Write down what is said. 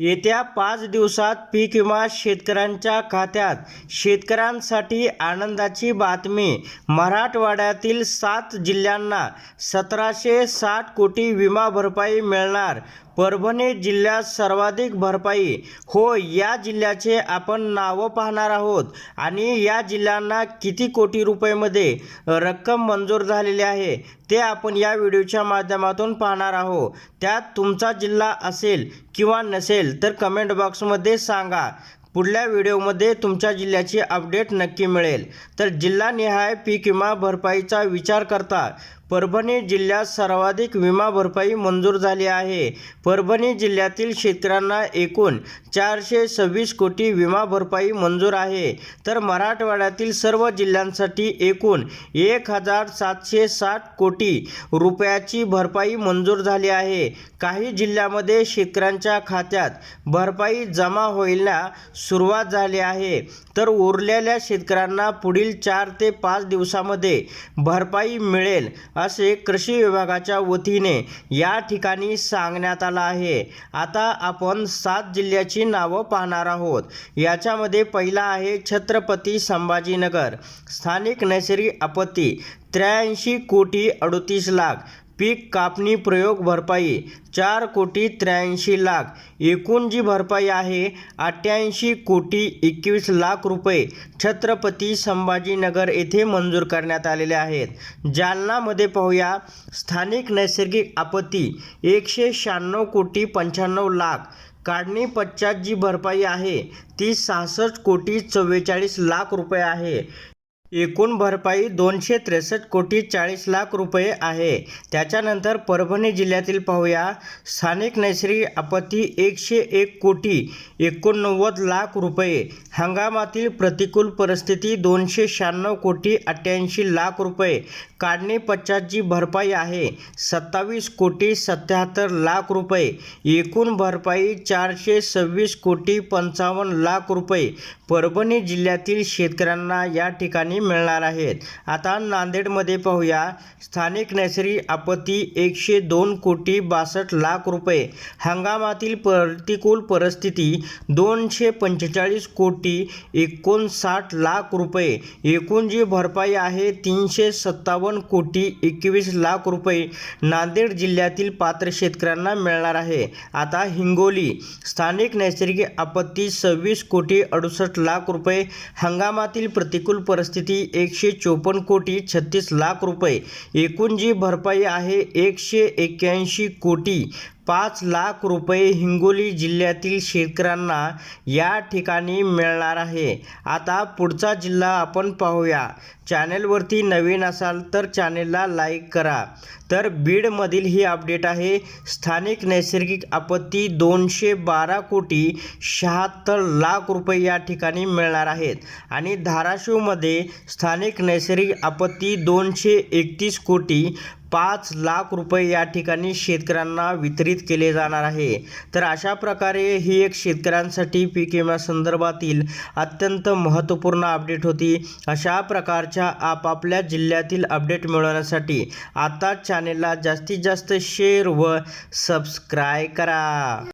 येत्या पाच दिवसात पीक विमा शेतकऱ्यांच्या खात्यात. शेतकऱ्यांसाठी आनंदाची बातमी. मराठवाड्यातील सात जिल्ह्यांना सतराशे साठ कोटी विमा भरपाई मिळणार. परभणी जिल्ह्यात सर्वाधिक भरपाई. हो या जिल्ह्याचे आपण नावं पाहणार आहोत. आणि या जिल्ह्यांना किती कोटी रुपयेमध्ये रक्कम मंजूर झालेली आहे ते आपण या व्हिडिओच्या माध्यमातून पाहणार आहोत. त्यात तुमचा जिल्हा असेल किंवा नसेल तर कमेंट बॉक्समध्ये सांगा. पुढल्या व्हिडिओमध्ये तुमच्या जिल्ह्याची अपडेट नक्की मिळेल. तर जिल्हानिहाय पीक विमा भरपाईचा विचार करता. परभणी जिल्ह्यात सर्वाधिक विमा भरपाई मंजूर झाली आहे. परभणी जिल्ह्यातील शेतकऱ्यांना एकूण चारशे सव्वीस कोटी विमा भरपाई मंजूर आहे. तर मराठवाड्यातील सर्व जिल्ह्यांसाठी एकूण एक हजार सातशे साठ कोटी रुपयाची भरपाई मंजूर झाली आहे. काही जिल्ह्यामध्ये शेतकऱ्यांच्या खात्यात भरपाई जमा होईला सुरुवात झाली आहे. तर उरलेल्या शेतकऱ्यांना पुढील चार ते पाच दिवसामध्ये भरपाई मिळेल असे कृषी विभागाच्या वतीने या ठिकाणी सांगण्यात आलं आहे. आता आपण सात जिल्ह्याची नावं पाहणार आहोत. याच्यामध्ये पहिला आहे छत्रपती संभाजीनगर. स्थानिक नैसर्गिक आपत्ती. त्र्याऐंशी कोटी अडतीस लाख. पीक कापणी प्रयोग भरपाई चार कोटी त्र्याऐंशी लाख. एकूण जी भरपाई आहे अठ्ठ्याऐंशी कोटी एकवीस लाख रुपये छत्रपती संभाजीनगर येथे मंजूर करण्यात आलेले आहेत. जालनामध्ये पाहूया स्थानिक नैसर्गिक आपत्ती एकशे शहाण्णव कोटी पंच्याण्णव लाख. काढणी पश्चात जी भरपाई आहे ती सहासष्ट कोटी चव्वेचाळीस लाख रुपये आहे. एकूण भरपाई दोनशे त्रेसष्ट कोटी चाळीस लाख रुपये आहे. त्याच्यानंतर परभणी जिल्ह्यातील पाहूया. स्थानिक नैसर्गिक आपत्ती एकशे एक कोटी एकोणनव्वद लाख रुपये. हंगामातील प्रतिकूल परिस्थिती दोनशे शहाण्णव कोटी अठ्ठ्याऐंशी लाख रुपये. काढणी पश्चात भरपाई आहे सत्तावीस कोटी सत्याहत्तर लाख रुपये. एकूण भरपाई चारशे सव्वीस कोटी पंचावन्न लाख रुपये. परभणी जिल्ह्यातील शेतकऱ्यांना या ठिकाणी मिळणार आहेत. आता नांदेडमध्ये पाहूया. स्थानिक नैसर्गिक आपत्ती एकशे दोन कोटी बासष्ट लाख रुपये. हंगामातील प्रतिकूल परिस्थिती दोनशे पंचेचाळीस कोटी एकोणसाठ लाख रुपये. एकूण जी भरपाई आहे तीनशे सत्तावन्न कोटी एकवीस लाख रुपये. नांदेड जिल्ह्यातील पात्र शेतकऱ्यांना मिळणार आहे. आता हिंगोली. स्थानिक नैसर्गिक आपत्ती सव्वीस कोटी अडुसष्ट लाख रुपये. हंगामातील प्रतिकूल परिस्थिती एकशे चोपन्न कोटी छत्तीस लाख रुपये. एकूण जी भरपाई आहे एकशे एक्क्याऐंशी कोटी. पाच लाख रुपये हिंगोली जिल्ह्यातील शेतकऱ्यांना या ठिकाणी मिळणार आहे. आता पुढचा जिल्हा आपण पाहूया. चॅनेलवरती नवीन असाल तर चॅनेलला लाईक करा. तर बीडमधील ही अपडेट आहे. स्थानिक नैसर्गिक आपत्ती दोनशे बारा कोटी शहात्तर लाख रुपये या ठिकाणी मिळणार आहेत. आणि धाराशिवमध्ये स्थानिक नैसर्गिक आपत्ती दोनशे एकतीस कोटी पाच लाख रुपये या ठिकाणी शेतकऱ्यांना वितरित केले जाणार आहे. तर अशा प्रकारे ही एक शेतकऱ्यांसाठी पीक विम्या संदर्भातील अत्यंत महत्त्वपूर्ण अपडेट होती. अशा प्रकारच्या आपापल्या जिल्ह्यातील अपडेट मिळवण्यासाठी आता चॅनेलला जास्तीत जास्त शेअर व सबस्क्राय करा.